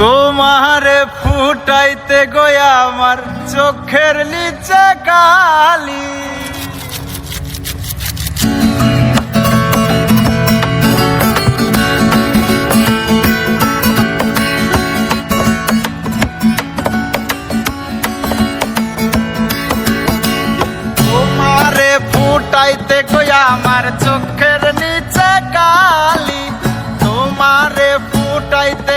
তোমারে ফুটাইতে গয়া আমার চোখের নিচে কালি। তোমারে ফুটাইতে গয়া আমার চোখের নিচে কালি। তোমারে ফুটাইতে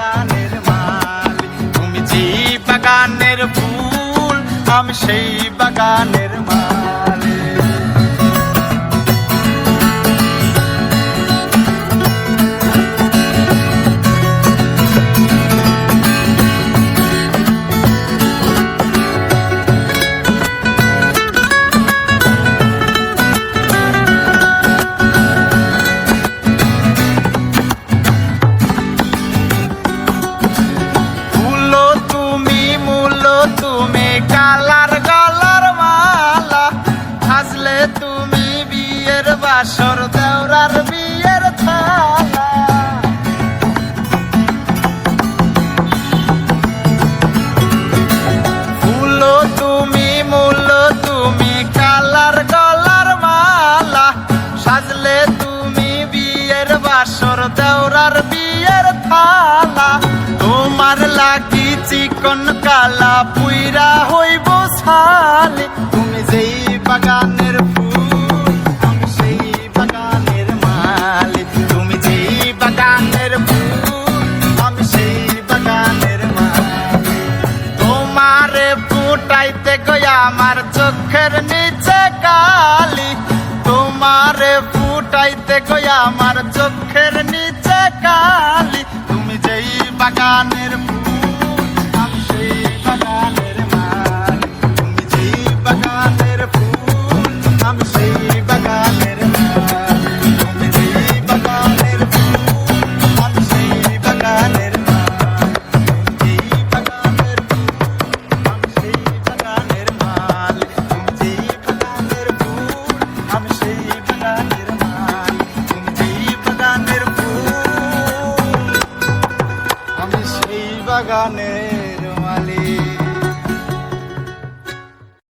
বাগানের মাল। তুমি যে বাগানের ফুল আমি সেই বাগানের মালি। বিয়ের দেওরার বিয়ের থালা। তুমি, মূলো তুমি, কালার গলার মালা। সাজলে তুমি বিয়ের বাসর দেওরার বিয়ের থালা। তোমার লাগি চিকন কালা পুইরা হইব সালে। তুমি যেই বাগানের ফুটাইতে গয়া আমার চোখের নিচে কালি? তুমি যেই বাগানের যেই আমি সেই বাগানের